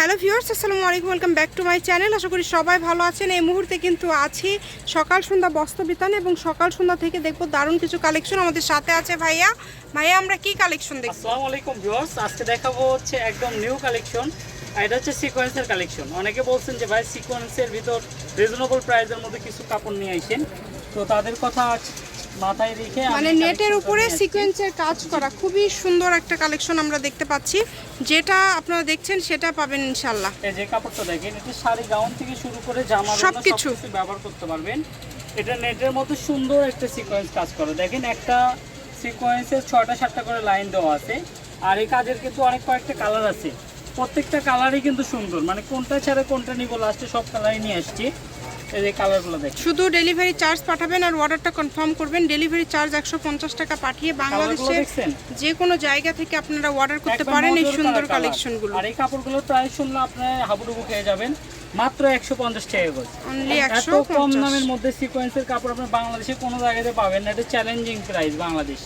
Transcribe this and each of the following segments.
Hello viewers, আসসালামু আলাইকুম, welcome back to my channel. আশা করি সবাই ভালো আছেন। এই মুহূর্তে কিন্তু আছি সকাল সন্ধ্যা বস্ত্র বিতানে এবং সকাল সন্ধ্যা থেকে দেখব দারুণ কিছু কালেকশন আমাদের সাথে আছে ভাইয়া। ভাইয়া, আমরা কি কালেকশন দেখব? আসসালামু আলাইকুম ভিউয়ার্স, আজকে দেখাবো হচ্ছে একদম নিউ কালেকশন এটা হচ্ছে সিকোয়েন্সের কালেকশন অনেকে বলছেন যে ভাই সিকোয়েন্সের ভিতর রিজনেবল প্রাইসের মধ্যে কিছু কাপড় নিয়ে আসেন। তো তাদের কথা মাথায় রেখে মানে নেটের উপরে। সিকোয়েন্সের কাজ করা খুবই সুন্দর একটা কালেকশন আমরা দেখতে পাচ্ছি। যেটা আপনারা দেখছেন সেটা পাবেন ইনশাল্লাহ এই যে কাপড়টা দেখেন এটা শাড়ি গাউন থেকে শুরু করে জামা সবকিছু। ব্যবহার করতে পারবেন। এটা নেটের মধ্যে সুন্দর একটা সিকোয়েন্স কাজ করে। দেখেন একটা সিকোয়েন্সের ছয়টা সাতটা করে লাইন দেওয়া আছে। আর এই কাজের কিন্তু অনেক কয়েকটা কালার আছে। প্রত্যেকটা কালারই কিন্তু সুন্দর। মানে কোনটা ছাড়া কোনটা নিব লাস্টে সব কালারই নিয়ে আসছি। এই যে কালারগুলো দেখ শুধু ডেলিভারি চার্জ পাঠাবেন আর অর্ডারটা কনফার্ম করবেন। ডেলিভারি চার্জ একশো পঞ্চাশ টাকা পাঠিয়ে বাংলাদেশে যে কোনো জায়গা থেকে আপনারা অর্ডার করতে পারেন এই সুন্দর কালেকশনগুলো আর এই কাপড়গুলো প্রায় শুনলে আপনার হাবুডুবু খেয়ে যাবেন। মাত্র একশো পঞ্চাশ টাকা করে। অনলি এত কম দামের মধ্যে সিকোয়েন্সের কাপড় আপনি বাংলাদেশে কোনো জায়গাতে পাবেন না। এটা চ্যালেঞ্জিং প্রাইস বাংলাদেশ।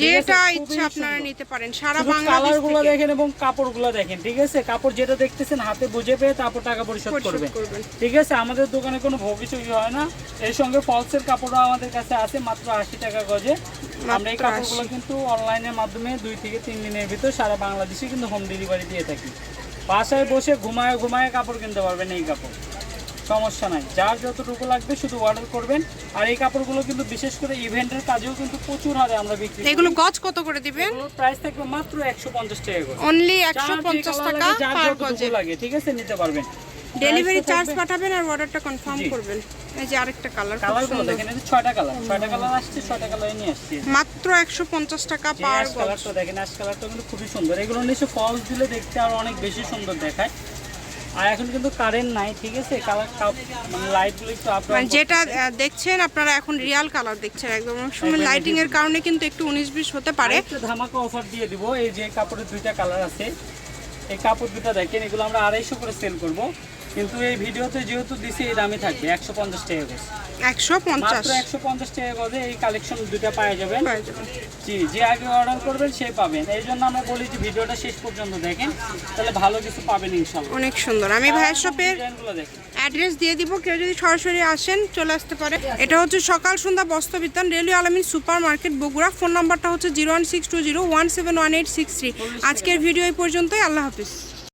যেটা ইচ্ছা আপনারা নিতে পারেন। সারা বাংলাদেশ কালারগুলো থেকে। দেখেন এবং কাপড়গুলো দেখেন ঠিক আছে? কাপড় যেটা দেখতেছেন হাতে বুঝে পেয়ে তারপর টাকা পরিশোধ করবেন। ঠিক আছে? আমাদের দোকানে কোনো ভবিষ্যৎ হয় না। এর সঙ্গে ফলসের কাপড়ও আমাদের কাছে আছে মাত্র আশি টাকা গজে। আমরা এই কাপড়গুলো কিন্তু অনলাইনের মাধ্যমে দুই থেকে তিন দিনের ভিতর সারা বাংলাদেশে কিন্তু হোম ডেলিভারি দিয়ে থাকি। বাসায় বসে ঘুমায় ঘুমায় কাপড় কিনতে পারবেন এই কাপড়। সমস্যা নাই। যার যতটুকু লাগবে শুধু অর্ডার করবেন। আর এই কাপড়গুলো কিন্তু বিশেষ করে ইভেন্টের কাজেও কিন্তু প্রচুর হারে আমরা বিক্রি করি। এগুলো গজ কত করে দিবেন? প্রাইস থাকবে মাত্র একশো পঞ্চাশ টাকা করে। অনলি যার একশো যে পঞ্চাশ colour টাকা যার পার যতটুকু গজে। লাগে ঠিক আছে? নিতে পারবেন। ডেলিভারি চার্জ পাঠাবেন আর অর্ডারটা কনফার্ম করবেন। এই যে আরেকটা কালার কালারগুলো দেখেন এই যে ছয়টা কালার ছয়টা কালার আসছে ছয়টা কালার নিয়ে আসছে। মাত্র একশো পঞ্চাশ টাকা পার গজ কালারটা দেখেন অ্যাশ কালারটা কিন্তু খুবই সুন্দর। এগুলো নিচে ফলস দিলে দেখতে আর অনেক বেশি সুন্দর দেখায়। আর এখন কিন্তু কারেন্ট নাই ঠিক আছে? কালার মানে লাইটগুলো একটু আপ মানে যেটা দেখছেন আপনারা এখন রিয়াল কালার দেখছেন একদম। সময় লাইটিং এর কারণে কিন্তু একটু উনিশ বিশ হতে পারে। একটা ধামাকা অফার দিয়ে দিব। এই যে কাপড়ের দুইটা কালার আছে। এই কাপড় দুটো দেখেন এগুলো আমরা আড়াইশো করে সেল করব। কিন্তু এই ভিডিওতে যেহেতু দিছি এই দামই থাকবে একশো পঞ্চাশ টাকা করে। একশো পঞ্চাশ? মাত্র একশো পঞ্চাশ টাকা করে এই কালেকশন দুইটা পাওয়া যাবেন জি যে আগে অর্ডার করবেন সে পাবেন। এই জন্য আমরা বলি যে ভিডিওটা শেষ পর্যন্ত দেখেন তাহলে ভালো কিছু পাবেন ইনশাল্লাহ। অনেক সুন্দর। আমি ভাইয়ের শপের অ্যাড্রেস দিয়ে দিব কেউ যদি সরাসরি আসেন চলে আসতে পারে। এটা হচ্ছে সকাল সন্ধ্যা বস্ত্র বিতান রেলওয়ে আলমিন সুপার মার্কেট বগুড়া। ফোন নাম্বারটা হচ্ছে zero one six two zero one seven one eight six three. আজকের ভিডিও এই পর্যন্তই আল্লাহ হাফিজ।